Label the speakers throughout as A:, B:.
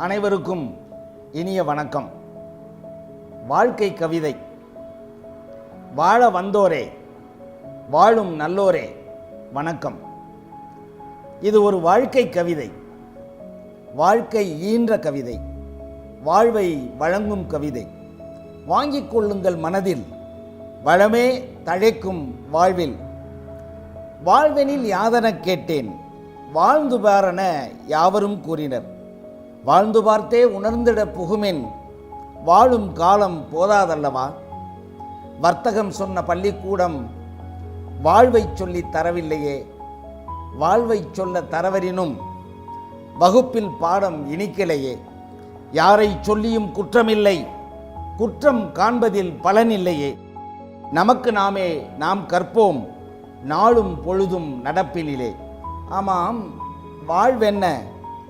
A: அனைவருக்கும் இனிய வணக்கம். வாழ்க்கை கவிதை. வாழ வந்தோரே வாழும் நல்லோரே வணக்கம். இது ஒரு வாழ்க்கை கவிதை. வாழ்க்கை ஈன்ற கவிதை. வாழ்வை வழங்கும் கவிதை. வாங்கிக் கொள்ளுங்கள் மனதில். வளமே தழைக்கும் வாழ்வில். வாழ்வெனில் யாதனக் கேட்டேன். வாழ்ந்து பாரன யாவரும் கூறினர். வாழ்ந்து பார்த்தே உணர்ந்திட புகுமின். வாழும் காலம் போதாதல்லவா? வர்த்தகம் சொன்ன பள்ளிக்கூடம் வாழ்வைச் சொல்லித் தரவில்லையே. வாழ்வை சொல்ல தரவரினும் வகுப்பில் பாடம் இனிக்கலையே. யாரை சொல்லியும் குற்றமில்லை. குற்றம் காண்பதில் பலனில்லையே. நமக்கு நாமே நாம் கற்போம். நாளும் பொழுதும் நடப்பினிலே. ஆமாம் வாழ்வென்ன?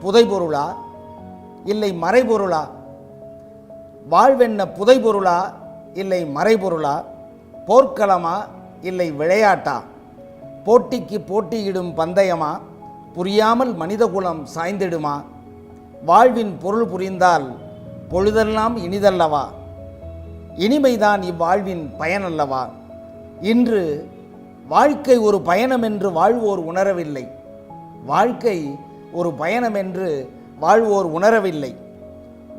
A: புதைபொருளா? இல்லை மறைபொருளா? வாழ்வென்ன புதைபொருளா? இல்லை மறைபொருளா? போர்க்களமா? இல்லை விளையாட்டா? போட்டிக்கு போட்டியிடும் பந்தயமா? புரியாமல் மனிதகுலம் சாய்ந்திடுமா? வாழ்வின் பொருள் புரிந்தால் பொழுதெல்லாம் இனிதல்லவா? இனிமைதான் இவ்வாழ்வின் பயனல்லவா? இன்று வாழ்க்கை ஒரு பயணம் என்று வாழ்வோர் உணரவில்லை. வாழ்க்கை ஒரு பயணம் என்று வாழ்வோர் உணரவில்லை.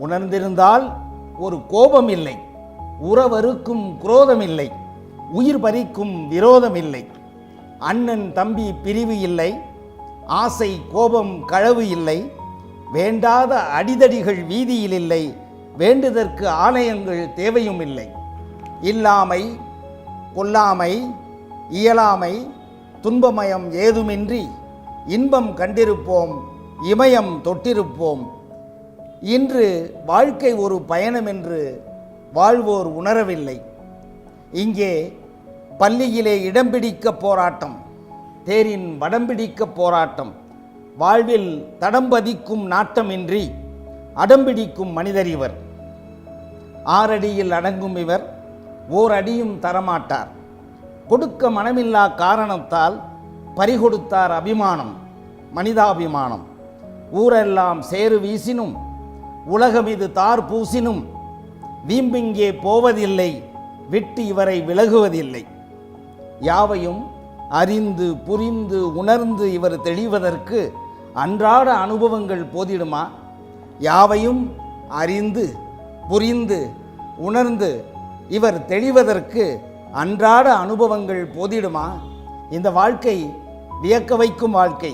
A: உணர்ந்திருந்தால் ஒரு கோபம் இல்லை உறவருக்கும் குரோதம் இல்லை உயிர் பறிக்கும் விரோதம் இல்லை அண்ணன் தம்பி பிரிவு இல்லை. ஆசை கோபம் களவு இல்லை. வேண்டாத அடிதடிகள் வீதியில் இல்லை. வேண்டுதற்கு ஆலயங்கள் தேவையும் இல்லை. இல்லாமை கொல்லாமை இயலாமை துன்பமயம் ஏதுமின்றி இன்பம் கண்டிருப்போம். இமயம் தொட்டிருப்போம். இன்று வாழ்க்கை ஒரு பயணம் என்று வாழ்வோர் உணரவில்லை. இங்கே பள்ளியிலே இடம் பிடிக்க போராட்டம் தேரின் வடம் பிடிக்க போராட்டம் வாழ்வில் தடம் பதிக்கும் நாட்டமின்றி அடம்பிடிக்கும் மனிதர் இவர் ஆறடியில் அடங்கும் இவர் ஓர் அடியும் தரமாட்டார். கொடுக்க மனமில்லா காரணத்தால் பறிகொடுத்தார் அபிமானம் மனிதாபிமானம். ஊரெல்லாம் சேறு வீசினும் உலகம் இது தார் பூசினும் வீம்பிங்கே போவதில்லை விட்டு இவரை விலகுவதில்லை. யாவையும் அறிந்து புரிந்து உணர்ந்து இவர் தெளிவதற்கு அன்றாட அனுபவங்கள் போதிடுமா? யாவையும் அறிந்து புரிந்து உணர்ந்து இவர் தெளிவதற்கு அன்றாட அனுபவங்கள் போதிடுமா? இந்த வாழ்க்கை வியக்க வைக்கும் வாழ்க்கை.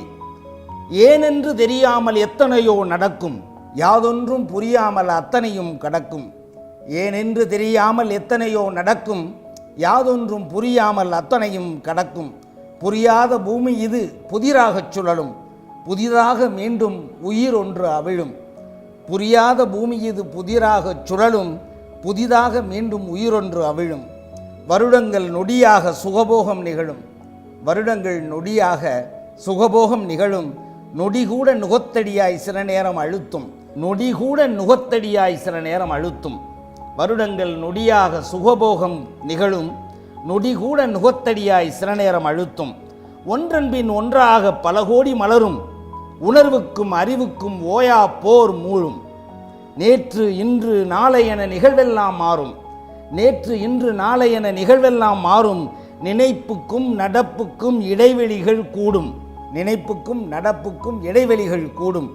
A: ஏனென்று தெரியாமல் எத்தனையோ நடக்கும் யாதொன்றும் புரியாமல் அத்தனையும் கடக்கும். ஏனென்று தெரியாமல் எத்தனையோ நடக்கும் யாதொன்றும் புரியாமல் அத்தனையும் கடக்கும். புரியாத பூமி இது புதிராகச் சுழலும் புதிதாக மீண்டும் உயிர் ஒன்று அவிழும். புரியாத பூமி இது புதிராகச் சுழலும் புதிதாக மீண்டும் உயிரொன்று அவிழும். வருடங்கள் நொடியாக சுகபோகம் நிகழும் வருடங்கள் நொடியாக சுகபோகம் நிகழும். நொடிகூட நுகத்தடியாய் சில நேரம் அழுத்தும். நொடிகூட நுகத்தடியாய் சில நேரம் அழுத்தும். வருடங்கள் நொடியாக சுகபோகம் நிகழும். நொடிகூட நுகத்தடியாய் சில நேரம் அழுத்தும். ஒன்றன்பின் ஒன்றாக பல கோடி மலரும். உணர்வுக்கும் அறிவுக்கும் ஓயா போர் மூழும். நேற்று இன்று நாளை என நிகழ்வெல்லாம் மாறும். நேற்று இன்று நாளை என நிகழ்வெல்லாம் மாறும். நினைப்புக்கும் நடப்புக்கும் இடைவெளிகள் கூடும். நினைப்புக்கும் நடப்புக்கும் இடைவெளிகள் கூடும்.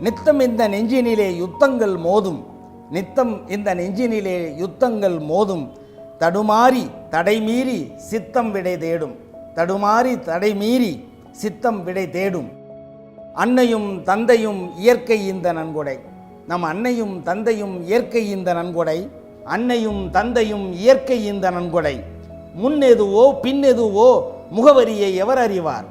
A: நித்தம் இந்த நெஞ்சினிலே யுத்தங்கள் மோதும். நித்தம் இந்த நெஞ்சினிலே யுத்தங்கள் மோதும். தடுமாறி தடைமீறி சித்தம் விடை தேடும். தடுமாறி தடைமீறி சித்தம் விடை தேடும். அன்னையும் தந்தையும் இயற்கை இந்த நன்கொடை. நம் அன்னையும் தந்தையும் இயற்கை இந்த நன்கொடை. அன்னையும் தந்தையும் இயற்கை இந்த நன்கொடை. முன்னெதுவோ பின்னெதுவோ முகவரியை எவர் அறிவார்?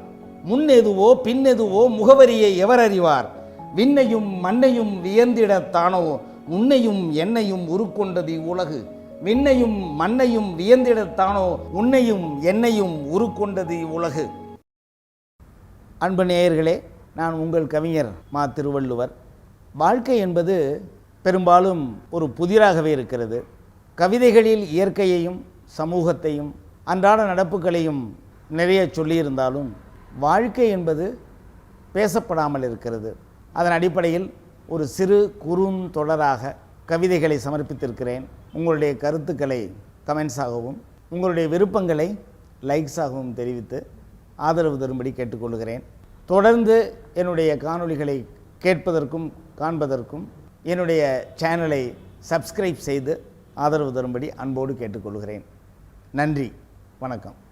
A: முன்னெதுவோ பின்னெதுவோ முகவரியை எவர் அறிவார்? விண்ணையும் மண்ணையும் வியந்திடத்தானோ உன்னையும் என்னையும் உருக்கொண்டது உலகு விண்ணையும் மண்ணையும் வியந்திடத்தானோ உன்னையும் என்னையும் உருக்கொண்டது உலகு அன்பு நேயர்களே நான் உங்கள் கவிஞர் மா திருவள்ளுவர். வாழ்க்கை என்பது பெரும்பாலும் ஒரு புதிராகவே இருக்கிறது. கவிதைகளில் இயற்கையையும் சமூகத்தையும் அன்றாட நடப்புகளையும் நிறைய சொல்லியிருந்தாலும் வாழ்க்கை என்பது பேசப்படாமல் இருக்கிறது. அதன் அடிப்படையில் ஒரு சிறு குறுந்தொடராக கவிதைகளை சமர்ப்பித்திருக்கிறேன். உங்களுடைய கருத்துக்களை கமெண்ட்ஸாகவும் உங்களுடைய விருப்பங்களை லைக்ஸாகவும் தெரிவித்து ஆதரவு தரும்படி கேட்டுக்கொள்கிறேன். தொடர்ந்து என்னுடைய காணொளிகளை கேட்பதற்கும் காண்பதற்கும் என்னுடைய சேனலை சப்ஸ்கிரைப் செய்து ஆதரவு தரும்படி அன்போடு கேட்டுக்கொள்கிறேன். நன்றி வணக்கம்.